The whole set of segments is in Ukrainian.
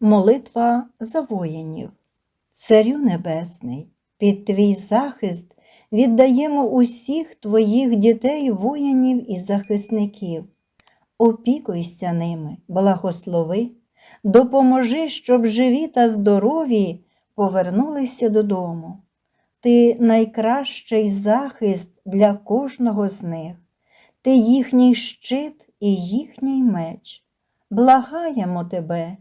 Молитва за воїнів. Царю Небесний, під твій захист віддаємо усіх твоїх дітей, воїнів і захисників. Опікуйся ними, благослови, допоможи, щоб живі та здорові повернулися додому. Ти найкращий захист для кожного з них, ти їхній щит і їхній меч. Благаємо тебе,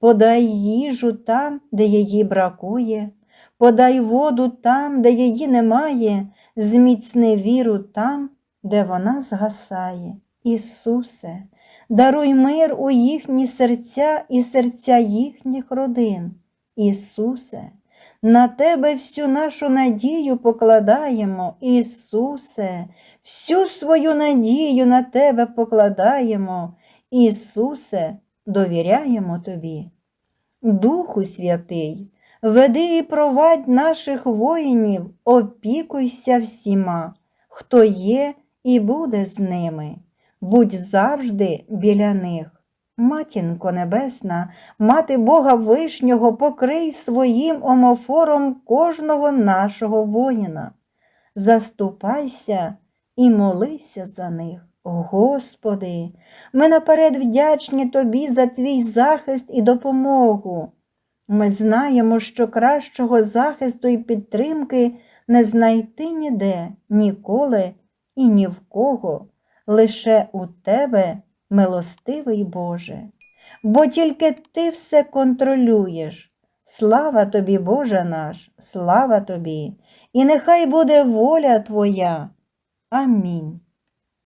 подай їжу там, де її бракує, подай воду там, де її немає, зміцни віру там, де вона згасає. Ісусе, даруй мир у їхні серця і серця їхніх родин. Ісусе, на Тебе всю нашу надію покладаємо, Ісусе, всю свою надію на Тебе покладаємо, Ісусе, довіряємо Тобі. Духу Святий, веди і провадь наших воїнів, опікуйся всіма, хто є і буде з ними, будь завжди біля них. Матінко Небесна, Мати Бога Вишнього, покрий своїм омофором кожного нашого воїна. Заступайся і молися за них. Господи, ми наперед вдячні Тобі за Твій захист і допомогу. Ми знаємо, що кращого захисту і підтримки не знайти ніде, ніколи і ні в кого, лише у Тебе, милостивий Боже. Бо тільки Ти все контролюєш. Слава тобі, Боже наш, слава тобі, і нехай буде воля Твоя. Амінь.